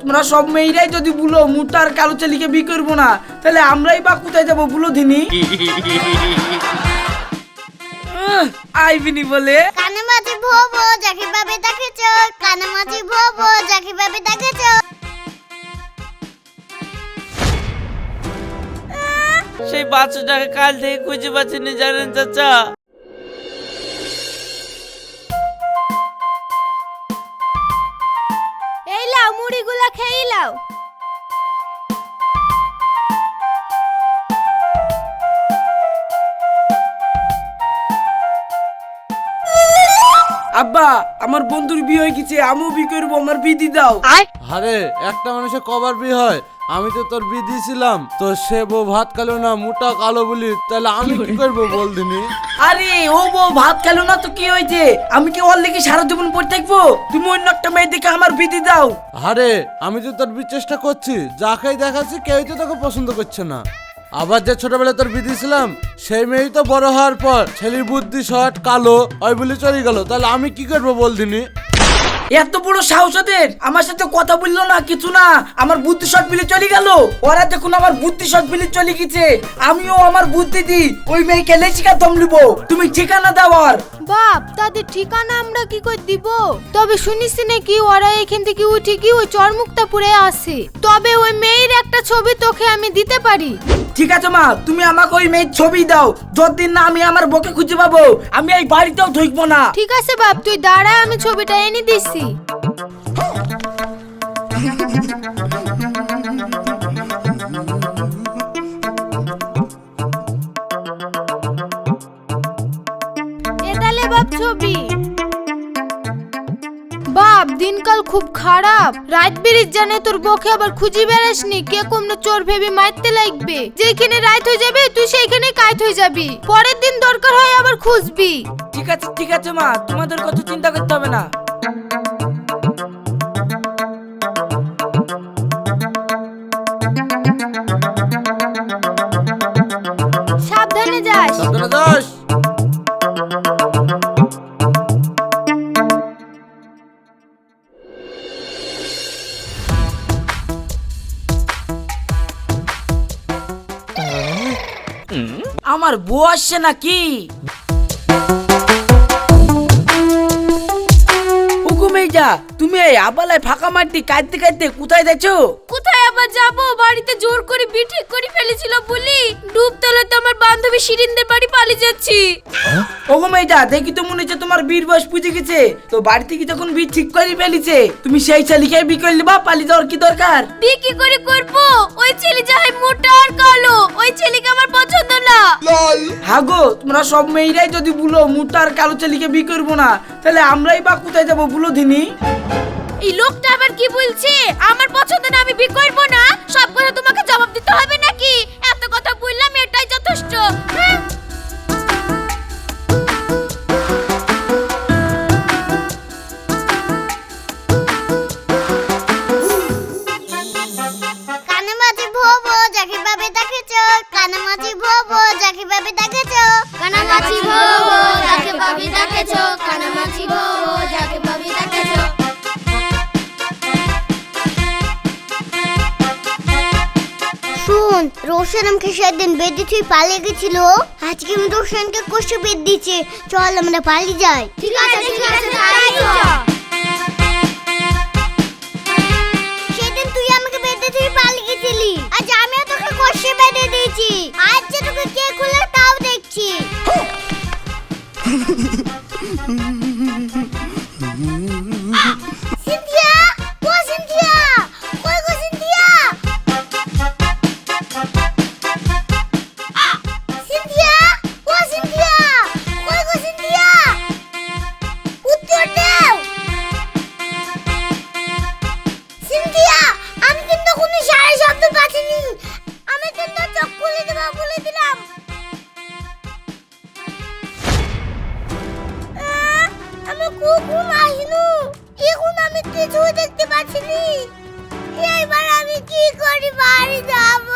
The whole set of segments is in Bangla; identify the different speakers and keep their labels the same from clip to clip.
Speaker 1: তোমরা সব মেয়েরাই যদি বলো মুটা আর কালো চালিকে বিয়ে করব না তাহলে আমরাই বা কোথায় যাব বলো দিনি? আইবিনি বলে।
Speaker 2: কানে মাঝি ভোবো যাকে ভাবে দেখেছ কানে মাঝি ভোবো যাকে ভাবে দেখেছ
Speaker 3: সেই বাচ্চাটাকে কাল থেকে খুঁজে পাচ্ছি না জানেন চাচা?
Speaker 1: আব্বা আমার বন্ধুর বিয়ে হয়ে গেছে আমিও বিয়ে করব আমার বিধি দাও।
Speaker 4: আরে একটা মানুষের কবার বিয়ে হয় আমি তো তোর বিধি ছিলাম। তো সে বউ ভাত কালো না মোটা কালো বলি। তাহলে আমি কি করব বল দিনি?
Speaker 1: আরে ও বউ ভাত খেলো না তো কি হয়েছে? আমি কি ওর লেগে সারা জীবন পড়ে থাকব? তুমি অন্য একটা মেয়ে দেখে আমার বিধি দাও।
Speaker 4: আরে আমি তো তোর চেষ্টা করছি। যাকেই দেখাচ্ছি কেউই তো তোকে পছন্দ করছে না। আবার যে ছোটবেলায় তোর বিধি ছিলাম সেই মেয়েই তো বড় হওয়ার পর ছেলের বুদ্ধি শর্ট কালো ওই বলে চলে গেল। তাহলে আমি কি করব বল দিনি?
Speaker 1: এত বড় সাহস ওদের? আমার সাথে কথা বলল না, কিছু না। আমার বুদ্ধি শট বিলে চলে গেল। ওরা দেখুন আমার বুদ্ধি শট বিলে চলে গেছে। আমিও আমার বুদ্ধি দি ওই মেয়েকে লেচিকা দম লিবো তুমি ঠিকানা দাও আর।
Speaker 5: বাপ, তাদের ঠিকানা আমরা কি করে দিব? তবে শুনিস নাকি ওরা এখান থেকে উঠে কি ওই চরমুক্তাপুরে আসে। তবে ওই মেয়ের একটা ছবি তোকে আমি দিতে পারি।
Speaker 1: ঠিক আছে, মা, তুমি আমাকে ওই মেয়ের ছবি দাও। যতদিন না আমি আমার বকে খুঁজে পাবো, আমি এই বাড়িতেও ঢুকবো না।
Speaker 5: ঠিক আছে, বাপ, তুই দাঁড়া, আমি ছবিটা এনে দিচ্ছি। দিনকাল খুব খারাপ। রাত বিরিজ জানে তোর বকে আবার খুঁজি বেড়াসনি। কে কোমনে চোর ভেবে মারতে লাগবে? যেখানে রাত হয়ে যাবে, তুই সেইখানে কাইত হয়ে যাবি। পরের দিন দরকার হয় আবার খুঁজবি।
Speaker 1: ঠিক আছে ঠিক আছে মা। তোমাদের কথা চিন্তা করতে হবে না। আমার বউ আসছে নাকি? যা তুমি এই আবালায় ফাঁকা মাটি কাঁদতে কাঁদতে কোথায় যাচ্ছো?
Speaker 5: কোথায় আবার যাব? বাড়িতে জোর করে বিয়ে ঠিক করে ফেলেছিল বলি। ডুব ডুবতলাতে আমার বান্ধবী শিরিনদের বাড়ি পালিয়ে যাচ্ছি।
Speaker 1: ওগো মেয়েটা দেখি তো মনে হচ্ছে তোমার বীর বয়স পুজে গেছে। তো বাড়ি থেকে যখন বীর ঠিক করে ফেলিছে? তুমি সেই ছেলেকে বি করলে বা পালি দেওয়ার কি দরকার?
Speaker 5: বিয়ে কি করে করব? ওই ছেলে যাই মোটা আর কালো ওই ছেলেকে আমার পছন্দ না।
Speaker 1: হাগো তোমরা সব মেয়েরাই যদি বলো মুটা আর কালো ছেলেকে বি করব না তাহলে আমরাই বা কোথায় যাব বলো দিনি?
Speaker 5: এই লোকটা আবার কি বলছে? আমার পছন্দ না আমি বিয়ে করব না। সব কথা তোমাকে জবাব দিতে হবে নাকি? এত কথা বললাম এটাই যথেষ্ট। হ্যাঁ?
Speaker 2: রোশন আমাকে সেদিন বেদি তুই পালিয়ে গেছিল। আজকে আমি রোশনকে কষে বেদ দিচ্ছে চল আমরা পালিয়ে যাই। ঠিক আছে ও দেখতে পাচ্ছি নি এবার আমি কি করি বাড়ি যাব?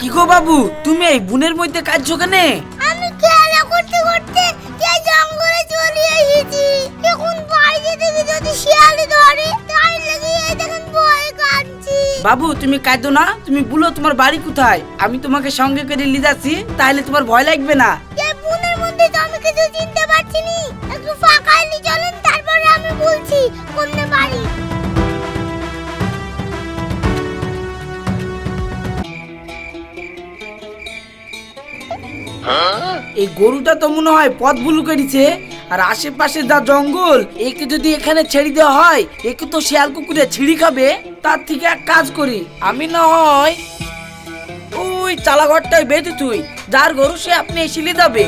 Speaker 1: কি গো বাবু তুমি এই বুনের মধ্যে কাজ কেনে?
Speaker 2: আমি খেলা করতে করতে এই জঙ্গলে চলে এসেছি।
Speaker 1: এখন বাড়ি যেতে যদি শিয়ালে ধরে বাবু তুমি কাঁদো না তুমি বলো তোমার বাড়ি কোথায়? আমি তোমাকে সঙ্গে করে নিয়ে যাচ্ছি তাহলে তোমার ভয় লাগবে না।
Speaker 2: এই মধ্যে তো আমি কিছু চিনতে পারছি নি। একটু ফাঁকা এলি চলেন তারপরে আমি বলছি কোনে বাড়ি?
Speaker 1: এই গরুটা তো মনে হয় পথ ভুল করেছে। আর আশেপাশে যা জঙ্গল, একে যদি এখানে ছেড়ে দেওয়া হয়, একে তো শিয়াল কুকুরে ছিঁড়ি খাবে। তার থেকে এক কাজ করি, আমি না হয় ওই চালাঘরটায় বেঁধে তুই, যার গরু সে আপনি এসিলে যাবে।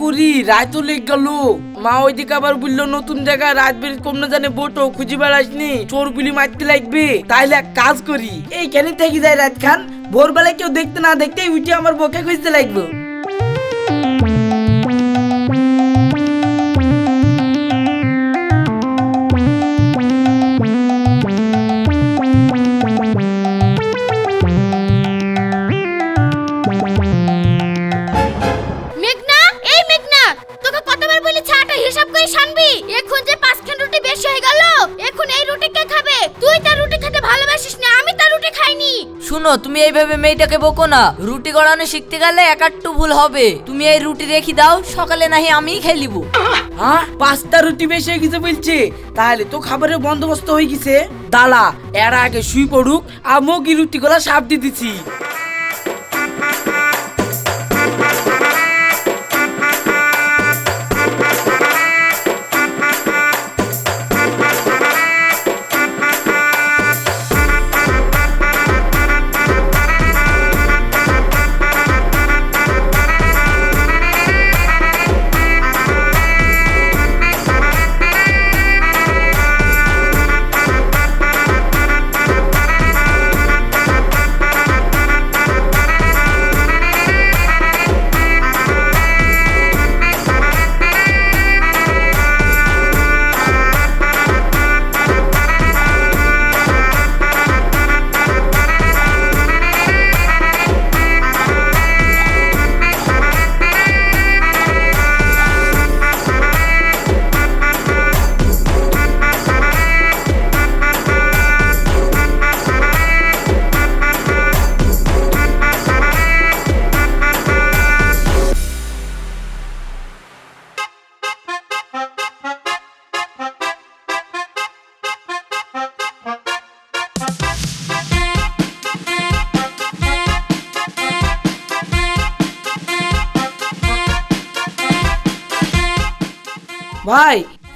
Speaker 1: করি রাত লেগ গেল। মা ওইদিকে আবার বলল, নতুন জায়গায় রাত বের কম না জানে বোটো খুঁজে বেড়াসনি চোর গুলি মারতে লাগবে। তাইলে এক কাজ করি এইখানে থেকে যায় রাত খান। ভোরবেলায় কেউ দেখতে না দেখতেই উঠে আমার বকে খুঁজতে লাগবে।
Speaker 6: তুমি এইভাবে মেয়েটাকে বকো না। রুটি গড়ানো শিখতে গেলে একাট্টু ভুল হবে। তুমি এই রুটি রেখে দাও, সকালে নাহি আমিই খেলিব
Speaker 1: হ্যাঁ পাঁচটা রুটি বেশি হয়ে গেছে বলছে। তাহলে তো খাবারের বন্দোবস্ত হয়ে গেছে। দালা এর আগে শুই পড়ুক, আমও কি রুটি গলা সাপ দিয়ে দিছি।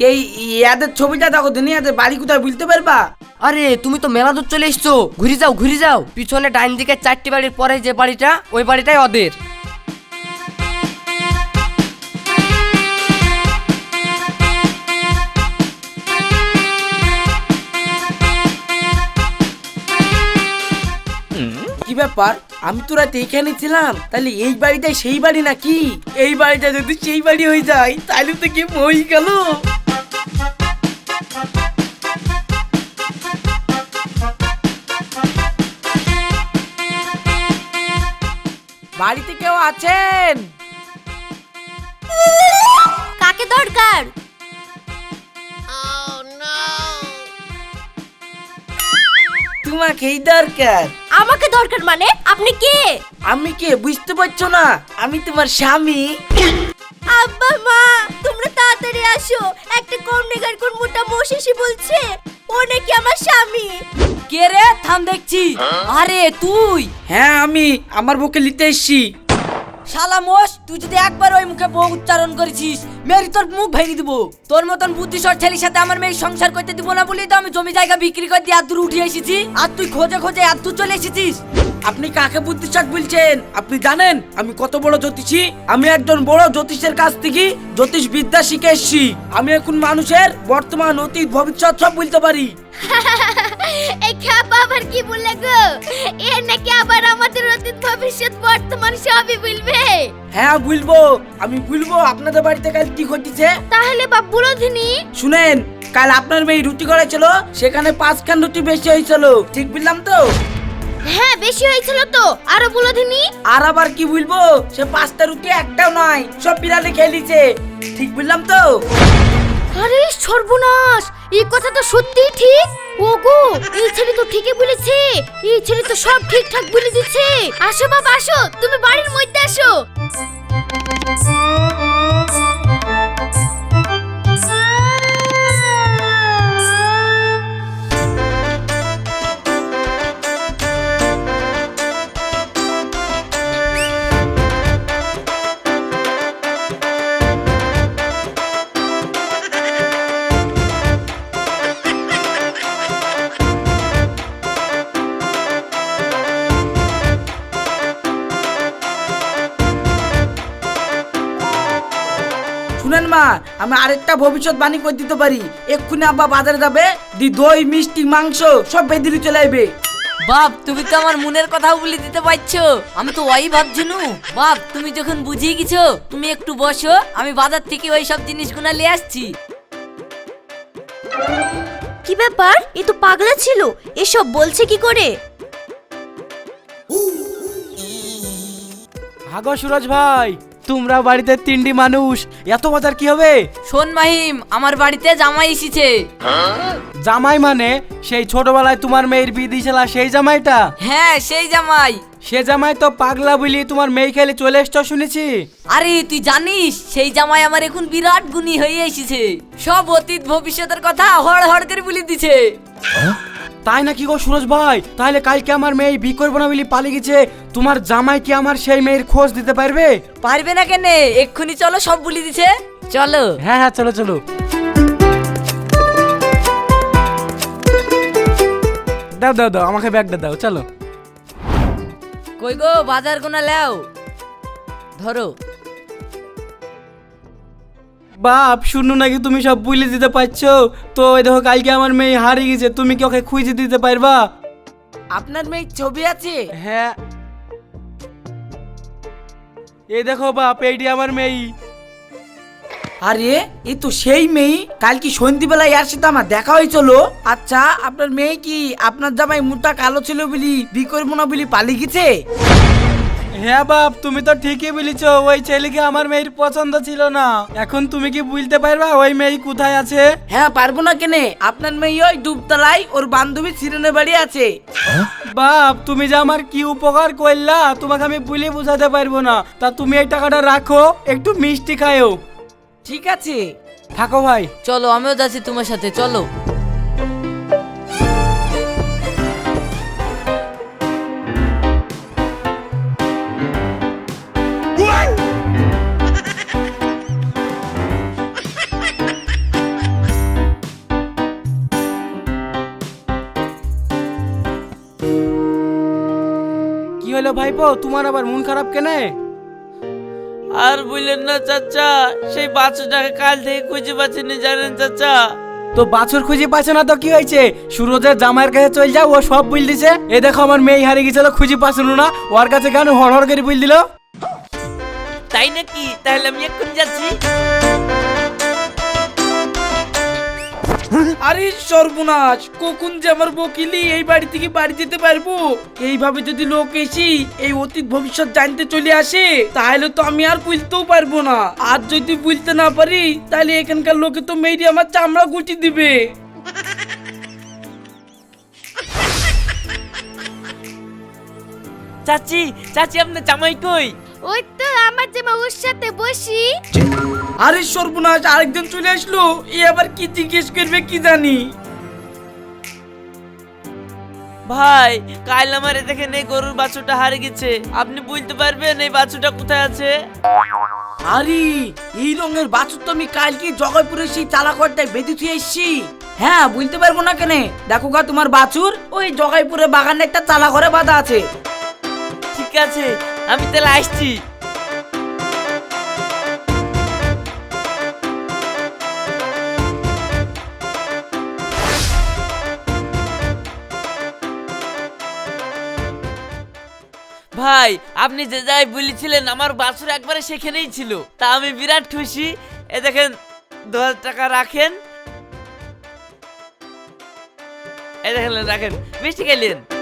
Speaker 1: এই এদের ছবিটা দেখো, দিনে এদের বাড়ি কোথায় বুঝতে পারবা?
Speaker 6: আরে, তুমি তো মেলা দূর চলে এসছো। ঘুরে যাও ঘুরে যাও। পিছনে ডাইন দিকে চারটি বাড়ির পরে যে বাড়িটা, ওই বাড়িটাই ওদের।
Speaker 1: ব্যাপার? আমি তো রাতে এখানে ছিলাম। তাহলে এই বাড়িটাই সেই বাড়ি নাকি? এই বাড়িটা যদি সেই বাড়ি হয়ে যায় তাহলে তো কি মই গেল। বাড়িতে কেউ আছেন?
Speaker 2: কাকে দরকার?
Speaker 1: তোমাকেই দরকার।
Speaker 2: আমাকে দরকার মানে? আপনি কে?
Speaker 1: আমি কে? বুঝতে পারছ না? আমি তোমার স্বামী।
Speaker 2: আব্বা মা তোমরা তাড়াতাড়ি আসো। একটা কম নেগার কোন মোটা বসেছি বলছে ও নাকি আমার স্বামী।
Speaker 6: কে রে? থাম দেখছি। আরে তুই?
Speaker 1: হ্যাঁ আমি। আমার বুকে নিতে এসছি।
Speaker 6: শালা মোষ, তুই যদি একবার ওই মুখে বউ উচ্চারণ করেছিস মেরি তোর মুখ ভেঙে দিব। তোর মতন বুদ্ধিসর ছেলের সাথে আমার মেয়ে সংসার করতে দিব না বলেই তো আমি জমি জায়গা বিক্রি করে দিয়ে আদুর উঠে এসেছি। আর তুই খোঁজে খোঁজে আদুর চলে এসেছিস।
Speaker 1: আপনি কাকে বুদ্ধিশাক বলছেন? আপনি জানেন আমি কত বড় জ্যোতিষী? আমি একজন বড় জ্যোতিষের কাছ থেকে জ্যোতিষ বিদ্যা শিখে এসেছি। আমি এখন মানুষের বর্তমান অতীত ভবিষ্যৎ সব বলতে পারি।
Speaker 2: এই খ্যাপা আবার কি বললে গো? নাকি আবার আমাদের অতীত ভবিষ্যৎ বর্তমান সবই বলবে
Speaker 1: হ্যাঁ বলব আমি বলব আপনাদের বাড়িতে কাল কি ঘটেছে?
Speaker 2: তাহলে বাপ বলো দিনি
Speaker 1: শুনেন কাল আপনার মেয়ে রুটি করেছিল সেখানে পাঁচখান রুটি বেশি হয়েছিল। ঠিক বললাম তো?
Speaker 2: হ্যাঁ বেশি হয়েছিল তো। আরও বলো দিনি
Speaker 1: আর আবার কি বলব সে পাঁচটা রুটি একটাও নয় সব বিড়ালে খেলিছে ঠিক বললাম তো?
Speaker 2: আরে সর্বনাশ, এই কথা তো সত্যিই ঠিক? ওগো, এই ছেলে তো ঠিকই বলেছে। এই ছেলে তো সব ঠিকঠাক বলে দিচ্ছে। আসো বাবা, আসো, তুমি বাড়ির মধ্যে আসো।
Speaker 1: শুনেন মা আমি আরেকটা ভবিষ্যৎবাণী করে দিতে পারি। এক্ষুনি আব্বা বাজারে যাবে দি দই মিষ্টি মাংস সব বেদিলি চলে আসবে
Speaker 6: বাপ তুমি তো আমার মনের কথাও বলে দিতে পারছ। আমি তো ওই ভাবছি নু বাপ তুমি যখন বুঝিয়ে গেছো তুমি একটু বসো আমি বাজার থেকে ওই সব জিনিসগুলো নিয়ে আসছি।
Speaker 2: কি ব্যাপার? এ তো পাগলা ছিল। এসব বলছে কি করে?
Speaker 7: হাগো সুরজ ভাই তোমরা বাড়িতে তিনটি মানুষ এত বাজার কি হবে?
Speaker 6: শোন মাহিম আমার বাড়িতে জামাই এসেছে।
Speaker 7: জামাই মানে সেই ছোটবেলায় তোমার মেয়ের বিয়ে দিয়েছিল সেই জামাইটা?
Speaker 6: হ্যাঁ সেই জামাই।
Speaker 7: সে জামাই তো পাগলা বলি তোমার মেয়ে খেলে চলে এসছো শুনেছি।
Speaker 6: আরে তুই জানিস সেই জামাই আমার এখন বিরাট গুণী হয়ে এসেছে। সব অতীত ভবিষ্যতের কথা হড় হড় করে বলে দিছে।
Speaker 7: তাই নাকি গো সুরজ ভাই? তাহলে কালকে আমার মেয়ে বিয়ে করব না বলি পালিয়ে গেছে। তোমার জামাই কি আমার সেই মেয়ের খোঁজ দিতে পারবে?
Speaker 6: পারবে না কেনে? এক্ষুনি চলো সব বলে দিছে। চলো।
Speaker 7: হ্যাঁ হ্যাঁ চলো চলো। দাও দাও দাও আমাকে ব্যাগটা দাও চলো।
Speaker 6: কই গো বাজার কোনা লাও। ধরো।
Speaker 7: বাপ শুনো নাকি তুমি সব বুঝলে দিতে পারছ? তো এই দেখো কালকে আমার মেয়ে হারিয়ে গেছে তুমি কি ওকে খুঁজে দিতে পারবা?
Speaker 1: আপনার মেয়ে ছবি আছে?
Speaker 7: হ্যাঁ। এই দেখো বাপ এইটি আমার মেয়ে।
Speaker 1: আরে এ তো সেই মেয়ে। কাল কি সন্ধ্যেবেলায় এর সাথে আমার দেখা হয়েছিল। আচ্ছা আপনার মেয়ে কি আপনার জামাই মুটা কালো ছিল বলি বিয়ে করব না বলি পালিয়ে গেছে?
Speaker 7: হ্যাঁ বাপ তুমি তো ঠিকই বলেছ ওই ছেলেকে আমার মেয়ের পছন্দ ছিল না। এখন তুমি কি বুঝতে পারবা ওই মেয়ে কোথায় আছে?
Speaker 1: হ্যাঁ পারব না কেনে। আপনার মেয়ে ওই ডুবতলায় ওর বান্ধবী সিরেনের বাড়ি আছে।
Speaker 7: বাপ তুমি যে আমার কি উপকার করলা তোমাকে আমি বলে বোঝাতে পারব না। তা তুমি এই টাকাটা রাখো একটু মিষ্টি খায়ও
Speaker 1: ঠিক আছে।
Speaker 7: থাকো ভাই।
Speaker 6: চলো আমিও যাচ্ছি তোমার সাথে চলো।
Speaker 7: হলো ভাইপো তোমার আবার মন খারাপ কেনে?
Speaker 3: আর বললেন না চাচা সেই বাছুরটাকে কাল থেকে খুঁজে পাচ্ছি না জানেন চাচা?
Speaker 7: তো বাছুর খুঁজে পাচ্ছে না তো কি হয়েছে? সুরজের জামাইয়ের কাছে চল যাও ও সব বুঝ দিছে। এ দেখো আমার মেয়ে হারিয়ে গেছিল খুঁজে পাচ্ছিল না। ওর কাছে কেন হড় হড় করে বুঝ দিল?
Speaker 3: তাই নাকি? তাহলে আমি এখন যাচ্ছি।
Speaker 1: আরে সর্বনাশ, কখন যে আমার বকিলি এই বাড়ি থেকে বাড়ি যেতে পারব? এইভাবে যদি লোক এসি এই অতীত ভবিষ্যৎ জানতে চলে আসে, তাহলে তো আমি আর বুঝতেও পারব না। আর যদি বুঝতে না পারি, তাহলে এখানকার লোকে তো মেয়েটি আমার চামড়া গুটি দিবে।
Speaker 3: চাচি চাচি, আপনার জামাই কই?
Speaker 2: ওই তো আমার জামা ওর সাথে বসি।
Speaker 1: আরে সর্বনাশ আরেকজন চলে আসলো। এ আবার কি জিজ্ঞেস করবে কি জানি?
Speaker 3: ভাই কাল আমার দেখেন এই গরুর বাছুরটা হারিয়ে গেছে। আপনি বুঝতে পারবেন এই বাছুরটা কোথায় আছে?
Speaker 1: আরে এই রঙের বাছুর তো আমি কালকে জগাইপুরে সেই চালাকটায় বেঁধে থুয়ে এসছি। হ্যাঁ বুঝতে পারব না কেনে। দেখো গা তোমার বাছুর ওই জগাইপুরে বাগানে একটা চালা ঘরে বাঁধা আছে।
Speaker 3: ঠিক আছে আমি তাহলে আসছি। ভাই, আপনি যে যাই বলেছিলেন, আমার বাছুর একবারে সেখানেই ছিল। তা আমি বিরাট খুশি। এ দেখেন দু হাজার টাকা রাখেন। এ দেখেন, রাখেন। মিষ্টি খেলেন।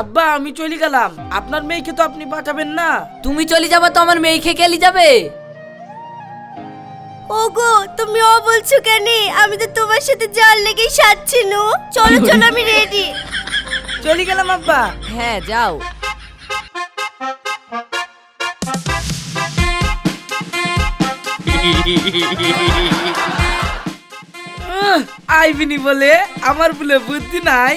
Speaker 1: আব্বা আমি চলে গেলাম। আপনার মেয়েকে তো আপনি পাঠাবেন না।
Speaker 6: তুমি চলে যাবে তো আমার মেয়ে খেয়ে কেলি যাবে?
Speaker 8: ওগো তুমি ও বলছো কেন? আমি তো তোমার সাথে জল লেগেই সাচ্ছি নু। চলো চলো আমি রেডি
Speaker 1: চলে গেলাম আব্বা।
Speaker 6: হ্যাঁ যাও।
Speaker 1: আইবিনি বলে আমার বলে বুদ্ধি নাই।